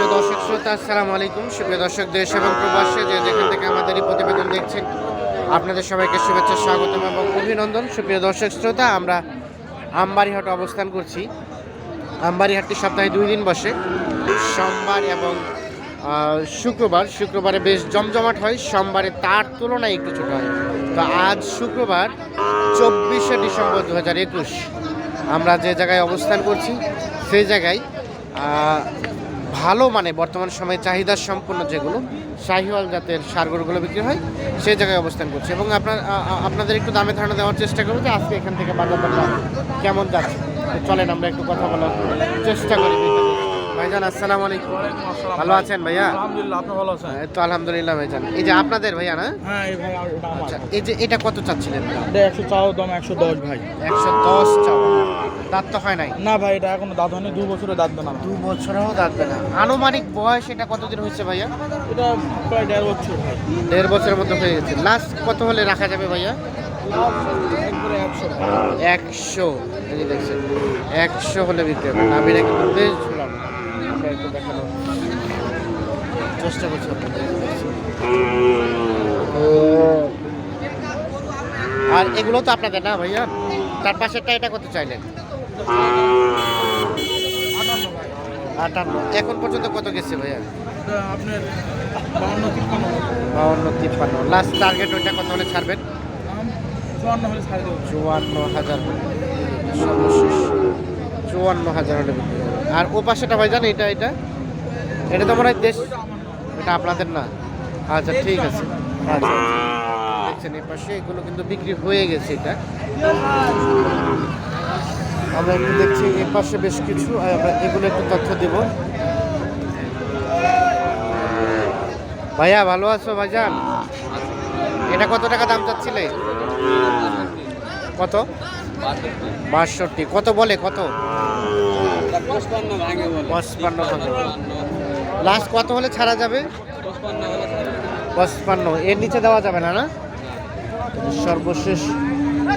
সুপ্রিয় দর্শক শ্রোতা, আসসালামু আলাইকুম। সুপ্রিয় দর্শক, দেশ এবং প্রবাসে যে যেখান থেকে আমাদের এই প্রতিবেদন দেখছেন, আপনাদের সবাইকে শুভেচ্ছা, স্বাগতম এবং অভিনন্দন। সুপ্রিয় দর্শক শ্রোতা, আমরা আমবাড়িহাটে অবস্থান করছি। আমবাড়িহাটটি সপ্তাহে দুই দিন বসে। সোমবার এবং শুক্রবার, শুক্রবারে বেশ জমজমাট হয় সোমবারে তার তুলনায় একটু ছোট হয়। তো আজ শুক্রবার, চব্বিশে ডিসেম্বর দু হাজার একুশ। আমরা যে জায়গায় অবস্থান করছি, সেই জায়গায় ভালো মানে বর্তমান সময়ে চাহিদা সম্পন্ন যেগুলো, শাহিওয়াল জাতের সারগরগুলো বিক্রি হয়, সেই জায়গায় অবস্থান করছে। এবং আপনার আপনাদের একটু দামে ধারণা দেওয়ার চেষ্টা করব যে আজকে এখান থেকে বাজার কেমন যাচ্ছে। চলেন আমরা একটু কথা বলার চেষ্টা করি। ভাইজান আসসালামু আলাইকুম। ভালো আছেন ভাইয়া? আলহামদুলিল্লাহ আপনি ভালো আছেন? তো আলহামদুলিল্লাহ ভাইজান। এই যে আপনাদের ভাইয়া না? হ্যাঁ এই ভাই আচ্ছা এই যে এটা কত চাচ্ছিলেন? এটা একশো চাও দাম একশো দশ ভাই। একশো দশ চাও। দাঁত তো হয় নাই? না ভাই এটা এখনও দাঁত হয়নি দু বছরে দাঁত আমার। দু বছরেও দাঁতবে না আনুমানিক বয়স এটা কতদিন হয়েছে ভাইয়া? এটা প্রায় দেড় বছর ভাই দেড় বছরের মতো হয়ে গেছে। লাস্ট কত হলে রাখা যাবে ভাইয়া? একশো। একশো। দেখছেন একশো হলে বিক্রি হবে। নামিটা কিন্তু বেশ একটু চেষ্টা করছি আপনাদের আর এগুলো তো আপনাদের না ভাইয়া? তার পাশেরটা এটা কত চাইলেন। আটান্ন। এখন পর্যন্ত কত গেছে ভাইয়া? আপনার বাউন্ন তিপ্পান্ন। বাউন্ন তিপ্পান্ন। লাস্ট টার্গেট ওইটা কত হলে ছাড়বেন? চুয়ান্ন হাজার। হলে চুয়ান্ন হাজার হলে বিক্রি। আর ও পাশেটা ভাই জান এটা এটা? এটা তো মনে হয় দেশ এটা আপনাদের না? আচ্ছা ঠিক আছে। আচ্ছা দেখছেন, এই পাশে এগুলো কিন্তু বিক্রি হয়ে গেছে এটা। আমরা একটু দেখছি এর পাশে বেশ কিছু আমরা এগুলো একটু তথ্য দেব। ভাইয়া, ভালো আছো ভাইজান? এটা কত টাকা দাম চাচ্ছিলে? কত? বাষট্টি। কত বলে, কত? পঁচপান্ন ভাঙে লাস্ট কত হলে ছাড়া যাবে? পঁচপান্ন এর নিচে দেওয়া যাবে না না? সর্বশেষ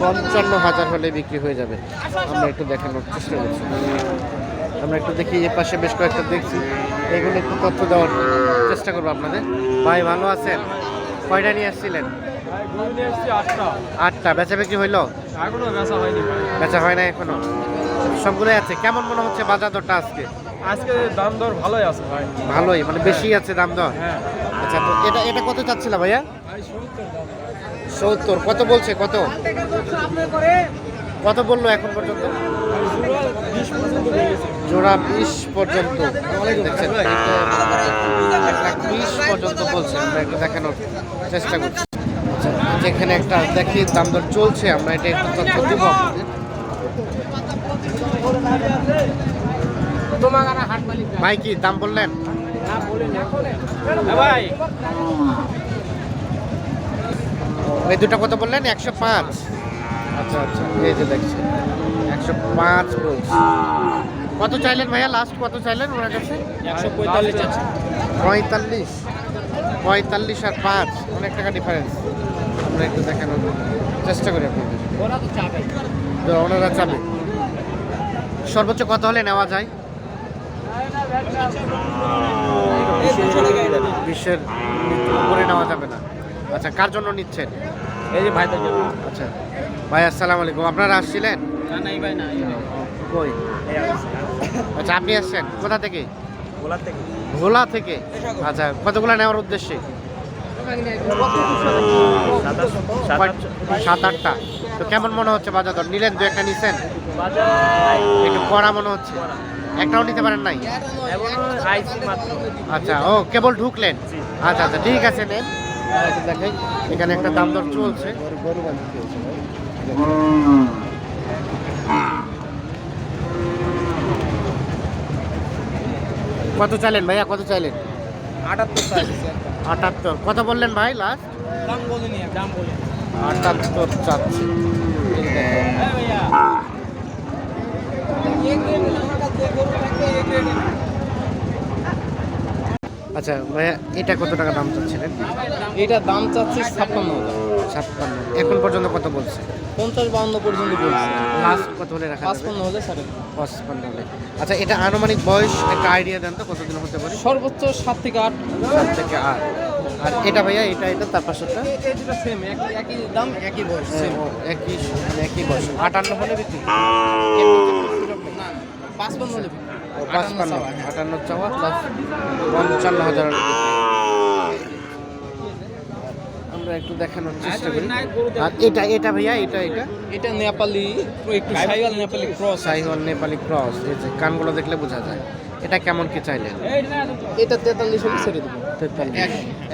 পঞ্চান্ন হাজার হলে বিক্রি হয়ে যাবে। আমরা একটু দেখানোর চেষ্টা করছি। আমরা একটু দেখি এ পাশে বেশ কয়েকটা দেখছি। এগুলো একটু তথ্য দেওয়ার চেষ্টা করব আপনাদের। ভাই ভালো আছেন? কয়টা নিয়ে আসছিলেন? আটটা। বেচা বিক্রি হইল? বেচা বেচা হয় না এখনও? সবগুলোই আছে। কেমন মনে হচ্ছে বাজার দরটা আজকে? আজকে দাম দর ভালোই আছে ভাই। ভালোই মানে বেশি আছে দাম দর হ্যাঁ। আচ্ছা তো এটা এটা কত চাচ্ছিল ভাইয়া? ভাই সত্তর কত বলছে কত? কত বলল এখন পর্যন্ত? জোড়া বিশ পর্যন্ত। দেখছেন? এক লাখ বিশ পর্যন্ত বলছে। আমরা একটু দেখানোর চেষ্টা করছি। আচ্ছা, যেখানে একটা দেখি দাম দর চলছে আমরা এটা একটু তথ্য দিব। ভাই কি দাম বললেন? এই দুটো কত বললেন? একশো পাঁচ। আচ্ছা আচ্ছা। এই যে দেখছি একশো পাঁচ বলছি। কত চাইলেন ভাইয়া? লাস্ট কত চাইলেন ওনার কাছে? একশো পঁয়তাল্লিশ আছে। পঁয়তাল্লিশ। পঁয়তাল্লিশ আর পাঁচ। অনেক টাকা ডিফারেন্স আমরা একটু দেখানোর চেষ্টা করি আপনাদের। ওনারা চাবে। সর্বোচ্চ কত হলে নেওয়া যায়? বিশ্বের উপরে নেওয়া যাবে না। আচ্ছা কার জন্য নিচ্ছেন? এই যে ভাই আচ্ছা ভাই আসসালামু আলাইকুম। আপনারা আসছিলেন? না নাই ভাই না কই? আচ্ছা আপনি আসছেন? কোথা থেকে? গোলার থেকে। ভোলা থেকে? আচ্ছা কতগুলো নেওয়ার উদ্দেশ্যে? সাত আটটা। তো কেমন মনে হচ্ছে বাজার দর নিলেন দু একটা নিছেন? একটু কড়া মনে হচ্ছে। একটাও নিতে পারেন নাই? আচ্ছা ও কেবল ঢুকলেন। আচ্ছা আচ্ছা ঠিক আছে নেন। একটু এখানে একটা দাম দর চলছে। কত চাইলেন ভাইয়া? কত চাইলেন? আটাত্তর। আটাত্তর কত বললেন ভাই লাস্ট দাম বলিনি দাম বলিনি আটাত্তর চাচ্ছি এই দেখেন। হ্যাঁ ভাইয়া আচ্ছা ভাইয়া এটা কত টাকা দাম চাচ্ছিলেন? এটা দাম চাচ্ছি ছাপ্পান্ন ছাপ্পান্ন। এখন পর্যন্ত কত বলছে? পঞ্চাশ বাউন্ন পর্যন্ত বলছে। লাস্ট কত হলে রাখা পাঁচপান্ন হলে ছাড়ে দেবো। হলে। আচ্ছা এটা আনুমানিক বয়স একটা আইডিয়া দেন তো কতদিন হতে পারে সর্বোচ্চ সাত থেকে আট। সাত থেকে আট। আর এটা ভাইয়া এটা এটা তার পাশেরটা এই- এই সেম একই একই দাম একই বয়স হ্যাঁ, সেম একই মানে একই বয়স। আটান্ন হলে বিক্রি? না, পাঁচপান্ন আটান্ন চাওয়া, প্লাস পঞ্চান্ন হাজার আমরা একটু দেখানোর চেষ্টা করি। আর এটা এটা ভাইয়া এটা এটা? এটা নেপালি একটু সাইওয়াল নেপালি ক্রস নেপালি ক্রস এই যে কানগুলো দেখলে বোঝা যায়। এটা কেমন কি চাইলেন? এটা তেতাল্লিশ হলে ছেড়ে দেবো। তেতাল্লিশ।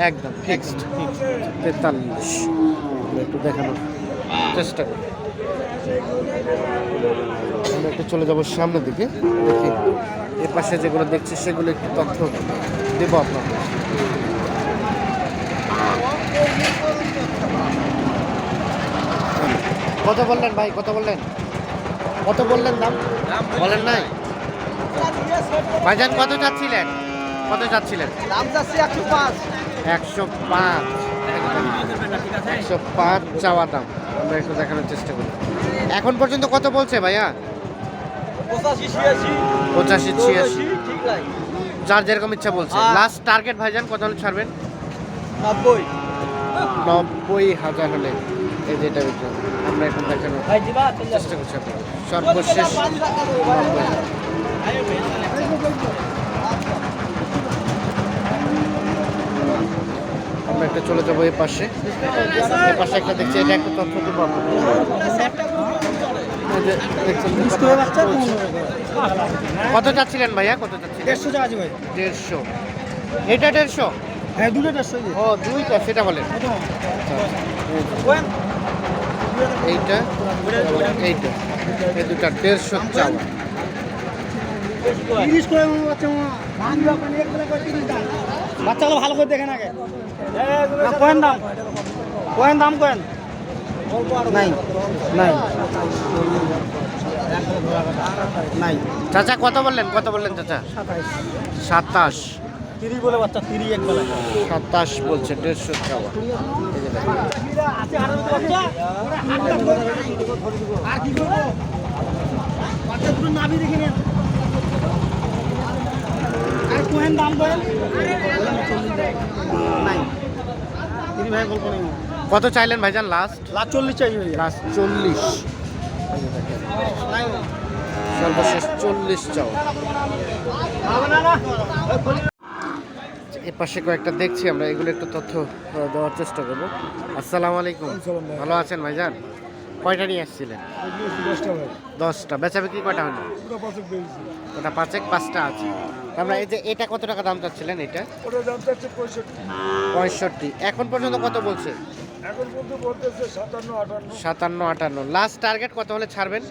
একদম ফিক্সড তেতাল্লিশ। একটু দেখানোর চেষ্টা করি। আমরা একটু চলে যাব সামনের দিকে। দেখি এ পাশে যেগুলো দেখছি সেগুলো একটু তথ্য দেবো আপনাকে কত বললেন ভাই কত বললেন? কত বললেন দাম? বলেন নাই? ভাইজান কত চাচ্ছিলেন? কত চাচ্ছিলেন? দাম যাচ্ছে একশো পাঁচ। একশো পাঁচ। একশো পাঁচ চাওয়া দাম। আমরা একটু দেখানোর চেষ্টা করি। এখন পর্যন্ত কত বলছে ভাইয়া? পঁচাশি ছিয়াশি। যার যেরকম ইচ্ছা বলছে। লাস্ট টার্গেট ভাইজান কত হলে ছাড়বেন? নব্বই। নব্বই হাজার হলে এই যে এটা বিক্রি হবে। আমরা এখন দেখানোর চেষ্টা করছি সর্বশেষ নব্বই আমরা একটা চলে যাব এই পাশে। এই পাশে একটা দেখছি এটা একটা তথ্য দেবো কত চাচ্ছিলেন ভাইয়া? কত চাচ্ছিলেন দেড়শো ভাই দেড়শো। এটা দেড়শো? হ্যাঁ দুটো দেড়শো ও দুইটা সেটা বলেন। আচ্ছা, এইটা এইটা। এই দুটা দেড়শো চাওয়া। তিরিশ করে বাচ্চাগুলো ভালো করে দেখেন আগে। কোয়েন দাম? কোয়েন দাম কোয়েন? নাই নাই। নাই। চাচা কত বললেন? কত বললেন চাচা? সাতাশ। তিরিশ বলে বাচ্চা তিরিশ এক বেলা। সাতাশ বলছে দেড়শো চাওয়া এই যে দেখেন। আর কি করব? বাচ্চা দুটো নাভি দেখে নেন। আর কোহেন দাম কোহেন ভাই গল্প নেই কত চাইলেন ভাইজান লাস্ট লাখ চল্লিশ চাই লাস্ট চল্লিশ। সর্বশেষ চল্লিশ চাওয়া। এ পাশে কয়েকটা দেখছি আমরা এগুলো একটু তথ্য দেওয়ার চেষ্টা করব। আসসালামু আলাইকুম। ভালো আছেন ভাইজান? কয়টা নিয়ে আসছিলেন? দশটা। বেচা বিক্রি কয়টা হলো? ওটা পাঁচেক পাঁচটা আছে। আমরা এই যে এটা কত টাকা দাম চাচ্ছিলেন এটা? ওটা দাম চাচ্ছে পঁয়ষট্টি। পঁয়ষট্টি। এখন পর্যন্ত কত বলছে? এখন কিন্তু বলতেছে সাতান্ন আটান্ন। সাতান্ন আটান্ন। লাস্ট টার্গেট কত হলে ছাড়বেন?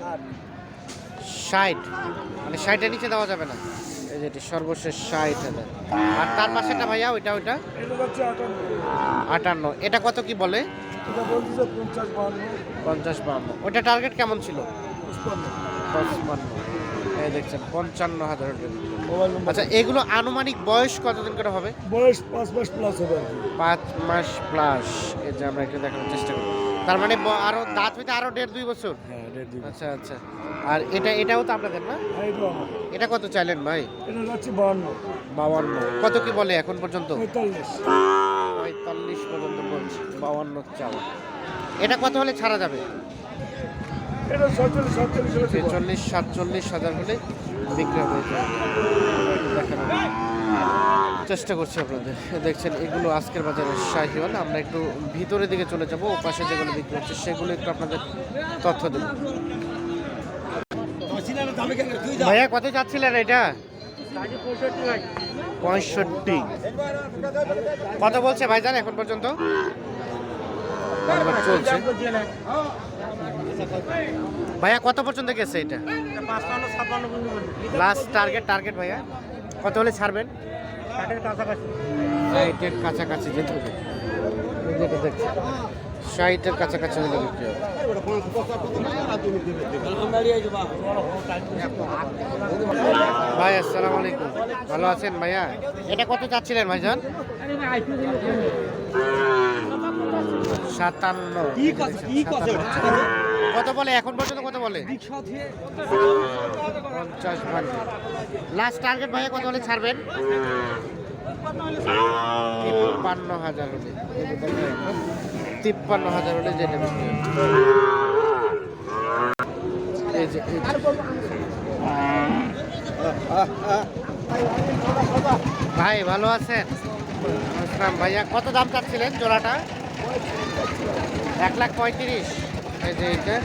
ষাট। মানে ষাটের নিচে দেওয়া যাবে না। এই যেটি সর্বশেষ ষাট হাজার। আর তার পাশেটা ভাইয়া ওইটা ওইটা? আটান্ন। এটা কত কি বলে? এটা বলতেছে পঞ্চাশ বাহান্ন। পঞ্চাশ বান্ন ওইটা টার্গেট কেমন ছিল? পঁচপান্ন। পঁচপান্ন। এই দেখছেন পঞ্চান্ন হাজার আচ্ছা এগুলো আনুমানিক বয়স কতদিন করে হবে? বয়স পাঁচ মাস প্লাস হবে পাঁচ মাস প্লাস এই যে আমরা একটু দেখানোর চেষ্টা করি। তার মানে আরও দাঁত হইতে আরও দেড় দুই বছর? হ্যাঁ আচ্ছা আচ্ছা। আর এটা এটাও তো আপনাদের না? হ্যাঁ এটা কত চাইলেন ভাই? এটা যাচ্ছে বাহান্ন। বাউান্ন কত কি বলে এখন পর্যন্ত? পঁয়তাল্লিশ। পঁয়তাল্লিশ পর্যন্ত বলছে বাউান্ন চাওয়া এটা কত হলে ছাড়া যাবে? এটা ছয়চল্লিশ সাতচল্লিশ ছেচল্লিশ সাতচল্লিশ হাজার হলে বিক্রি দেখানোর চেষ্টা করছি আপনাদের। দেখছেন এগুলো আজকের বাজারে শাহিওয়াল। আমরা একটু ভিতরের দিকে চলে যাব। ও পাশে যেগুলো বিক্রি হচ্ছে সেগুলো একটু আপনাদের তথ্য দেব। ভাইয়া কত চাচ্ছিলেন এটা? পঁয়ষট্টি। কত বলছে ভাইজান এখন পর্যন্ত? চলছে। ভাইয়া কত পর্যন্ত গেছে এটা? লাস্ট টার্গেট টার্গেট ভাইয়া। কত হলে ছাড়বেন? ষাটের কাছাকাছি। কাছাকাছি যেতে হবে। যেটা দেখছি। ষাটের কাছাকাছি হলে বিক্রি হবে। ভাই আসসালামু আলাইকুম। ভালো আছেন ভাইয়া? এটা কত চাচ্ছিলেন ভাইজান? সাতান্ন। কত বলে? এখন পর্যন্ত কত বলে? পঞ্চাশ লাস্ট টার্গেট ভাইয়া কত হলে ছাড়বেন? তিপ্পান্ন হাজার হলে। তিপ্পান্ন হাজার হলে যেটা বিক্রি হবে। এই যে এই যে। ভাই ভালো আছেন? ভাইয়া কত দাম চাচ্ছিলেন জোড়াটা? এক লাখ পঁয়ত্রিশ এই যে এইটা।